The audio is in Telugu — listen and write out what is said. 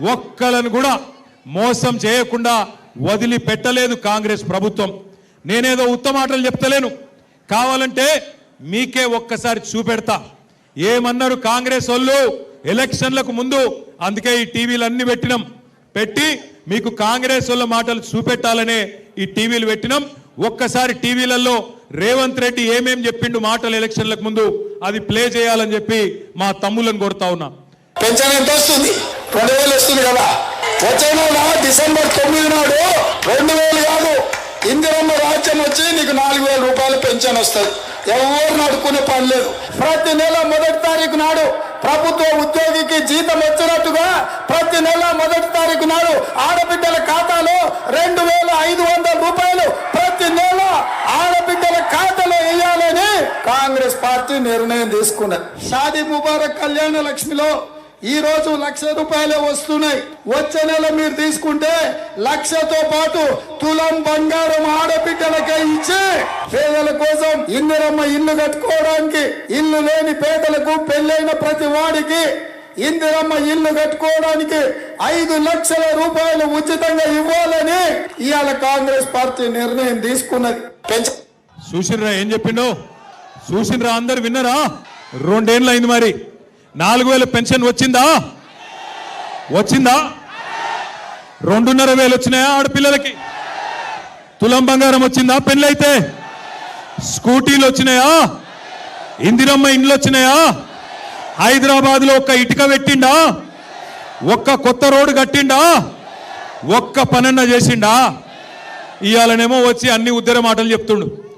ఒక్కలను కూడా మోసం చేయకుండా వదిలిపెట్టలేదు కాంగ్రెస్ ప్రభుత్వం. నేనేదో ఉత్తమాటలు చెప్తలేను. కావాలంటే మీకే ఒక్కసారి చూపెడతా. ఏమన్నారు కాంగ్రెస్ వాళ్ళు ఎలక్షన్లకు ముందు? అందుకే ఈ టీవీలు అన్ని పెట్టినాం. పెట్టి మీకు కాంగ్రెస్ వాళ్ళ మాటలు చూపెట్టాలనే ఈ టీవీలు పెట్టినాం. ఒక్కసారి టీవీలలో రేవంత్ రెడ్డి ఏమేం చెప్పిండు మాటలు ఎలక్షన్లకు ముందు? అది ప్లే చేయాలని చెప్పి మా తమ్ములను కొడతా ఉన్నా. పెన్షన్ ఎంత వస్తుంది. రెండు వేలు వస్తుంది కదా. వచ్చే నెల డిసెంబర్ తొమ్మిది నాడు రెండు వేలు కాదు. ఇందిరమ్మ రాజ్యం వచ్చి నీకు నాలుగు వేల రూపాయలు పెన్షన్ వస్తుంది. ఎవరు నడుకునే పని లేదు. ప్రతి నెల మొదటి తారీఖు నాడు ప్రభుత్వ ఉద్యోగికి జీతం వచ్చినట్టుగా ప్రతి నెల మొదటి తారీఖు నాడు ఆడబిడ్డల ఖాతాలో రెండు వేల ఐదు వందల రూపాయలు ప్రతి నెల ఆడబిడ్డల ఖాతాలో వేయాలని కాంగ్రెస్ పార్టీ నిర్ణయం తీసుకున్నది. షాదీ ముబారక్ కళ్యాణ లక్ష్మిలో ఈ రోజు లక్ష రూపాయలే వస్తున్నాయి. వచ్చే నెల మీరు తీసుకుంటే లక్షతో పాటు తులం బంగారం ఆడబిడ్డలకే ఇచ్చి పేదల కోసం ఇందిరమ్మ ఇల్లు కట్టుకోవడానికి ఇల్లు లేని పేదలకు పెళ్ళైన ప్రతి వాడికి ఇందిరమ్మ ఇల్లు కట్టుకోవడానికి ఐదు లక్షల రూపాయలు ఉచితంగా ఇవ్వాలని ఇవాళ కాంగ్రెస్ పార్టీ నిర్ణయం తీసుకున్నది. పెంచ చూసినరా ఏం చెప్పిండో? చూసినరా అందరు విన్నరా? రెండేళ్ళు అయింది మరి. నాలుగు వేల పెన్షన్ వచ్చిందా? వచ్చిందా? రెండున్నర వేలు వచ్చినాయా ఆడపిల్లలకి? తులం బంగారం వచ్చిందా? పెళ్ళైతే? స్కూటీలు వచ్చినాయా? ఇందిరమ్మ ఇండ్లు వచ్చినాయా? హైదరాబాద్లో ఒక్క ఇటుక పెట్టిండా? ఒక్క కొత్త రోడ్డు కట్టిండా? ఒక్క పనన్న చేసిండా? ఇవాళనేమో వచ్చి అన్ని ఉద్దర మాటలు చెప్తుండు.